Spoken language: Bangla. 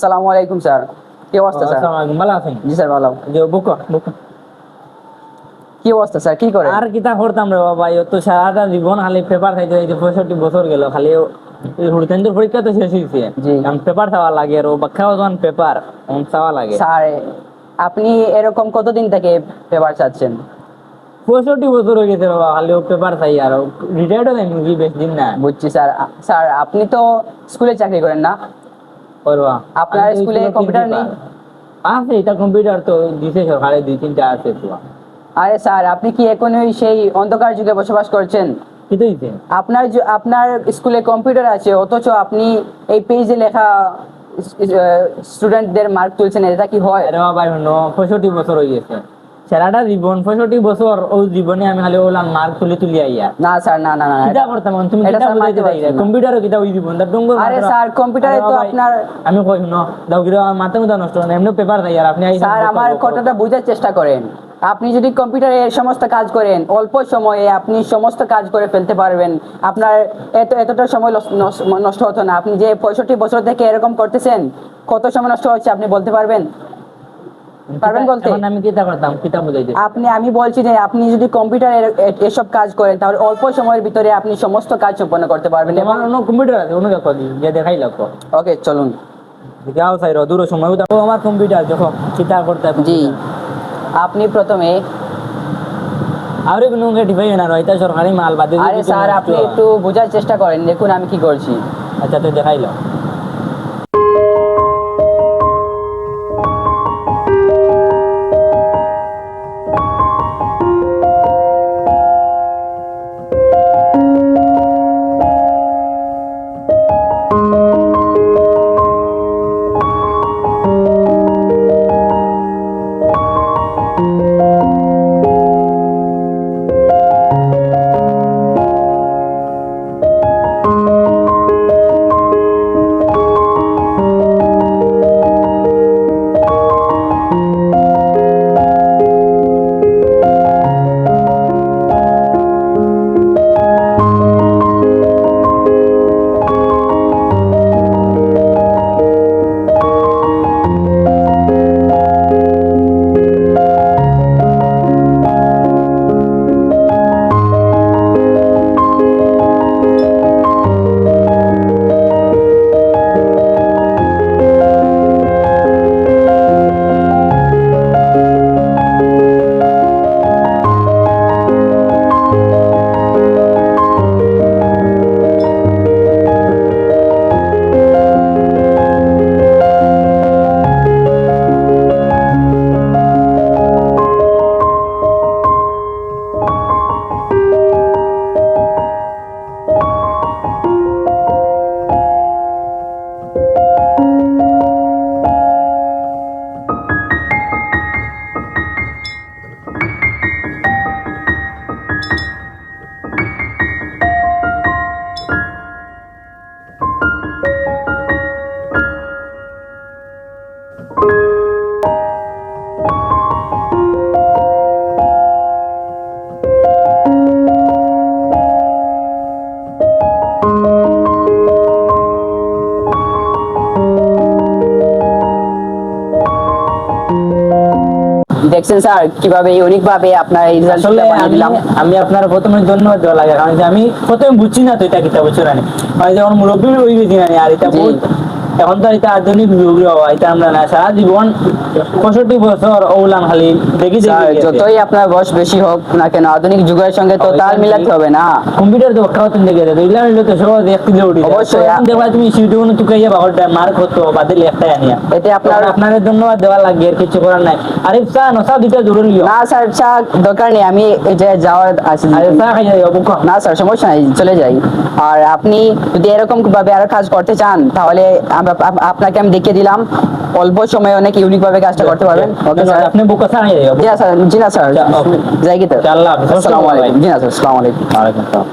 আসসালামু আলাইকুম স্যার। কি অবস্থা স্যার? ভালো আছেন? জি স্যার ভালো। যে বুক বুক। কি অবস্থা স্যার? কি করে? আর কিতা করতাম রে বাবা এই তো সারাটা জীবন খালি পেপার খাইতে খাইতে পঁয়ষট্টি বছর গেল। খালি হুড়তেন্দ্র পরীক্ষা তো শেষ হয়েছে পেপার চাওয়া লাগে আর বাক্কাও যখন পেপার এখন চাওয়া লাগে। স্যার আপনি এরকম কতদিন থেকে পেপার চাচ্ছেন? পঁয়ষট্টি বছর হয়ে গেছে বাবা খালি পেপার চাই আর রিটায়ার্ড হয়ে বেশ দিন না। বুঝছি স্যার। স্যার আপনি তো স্কুলে চাকরি করেন না? করবা। আপনার স্কুলে কম্পিউটার নেই? আছে এটা কম্পিউটার তো দিছে সরকারে দুই তিনটা আছে তো। আরে স্যার আপনি কি এখনই সেই অন্ধকার যুগে বসবাস করছেন? আপনার আপনার স্কুলে কম্পিউটার আছে অথচ আপনি এই পেজে লেখা স্টুডেন্টদের মার্ক তুলছেন এটা কি হয়? আরে বাবা শুনো পঁয়ষট্টি বছর হয়ে গেছে। জীবন পঁয়ষট্টি বছর ও জীবনে আমি খালি ওলাম মার্ক তুলে তুলি আইয়া। না স্যার না না না করতাম তুমি এটা স্যার কিতা ওই জীবন ডঙ্গর আরে স্যার, কম্পিউটারে তো আপনার- আমি কই দাও মাথা মুথা নষ্ট না এমনি পেপার দেয় আর আপনি স্যার আমার কথাটা বোঝার চেষ্টা করেন। আপনি যদি কম্পিউটারে এই সমস্ত কাজ করেন অল্প সময়ে আপনি সমস্ত কাজ করে ফেলতে পারবেন। আপনার এত এতটা সময় নষ্ট হতো না। আপনি যে পঁয়ষট্টি বছর থেকে এরকম করতেছেন কত সময় নষ্ট হচ্ছে আপনি বলতে পারবেন? পারবেন বলতে? আমি কিতা করতাম কিতা আপনি আমি বলছি যে আপনি যদি কম্পিউটারে এসব কাজ করেন তাহলে অল্প সময়ের ভিতরে আপনি সমস্ত কাজ সম্পন্ন করতে পারবেন এবং অন্য কম্পিউটার আছে অন্য দেখো যে দেখাই লাগো ওকে চলুন। যাও সাইর দূর সময়। আমার কম্পিউটার দেখো কিতা করতে জি। আপনি প্রথমে আরে কোনো ডিভাই না রইতা সরকারি মাল বাদে আরে স্যার আপনি একটু বোঝার চেষ্টা করেন দেখুন আমি কি করছি। আচ্ছা তো দেখাইলো দেখছেন স্যার কীভাবে ইউনিক ভাবে আপনার এই রেজাল্টটা বানিয়ে আমি দিলাম আমি আপনার প্রথমে ধন্যবাদ দেওয়া লাগে কারণ আমি প্রথমে বুঝছি না তো এটা কিতা বছর আনি মানে যখন মুরব্বী ওই গেছি না আর এটা। বহুত এখন তো এটা আধুনিক যুগ এটা আমরা না সারা জীবন পঁয়ষট্টি বছর ওলাম খালি দেখি দেখি। যতই আপনার বয়স বেশি হোক না কেন আধুনিক যুগের সঙ্গে তো তাল মিলাতে হবে না। কম্পিউটার তো খাওয়াতে দেখে দেয় এগুলা হইলে তো সব দেখতে দিয়ে উঠি। অবশ্যই। দেখবা তুমি সিউটিউন তুকাইয়া বাহরটা মার্ক হতো বাদে লেখটাই আনিয়া এতে আপনার আপনার আপনাদের ধন্যবাদ দেওয়া লাগে আর কিছু করার নাই। আরে চা নসা দুইটা জরুরি লিও না স্যার চা দরকার নেই আমি এই যে যাওয়ার আছে। আরে চা যাব বুক না স্যার সমস্যা নাই চলে যাই। আর আপনি যদি এরকম ভাবে আরও কাজ করতে চান তাহলে আপ- আপনাকে আমি দেখিয়ে দিলাম। অল্প সময় অনেক ইউনিক ভাবে কাজটা করতে পারবেন। ওকে স্যার আপনি বুক আছে আমি জি না স্যার জি না স্যার. যাই কি হাফেজ। আসসালামু আলাইকুম। জি না স্যার আসসালামু আলাইকুম। ওয়া আলাইকুম আসসালাম।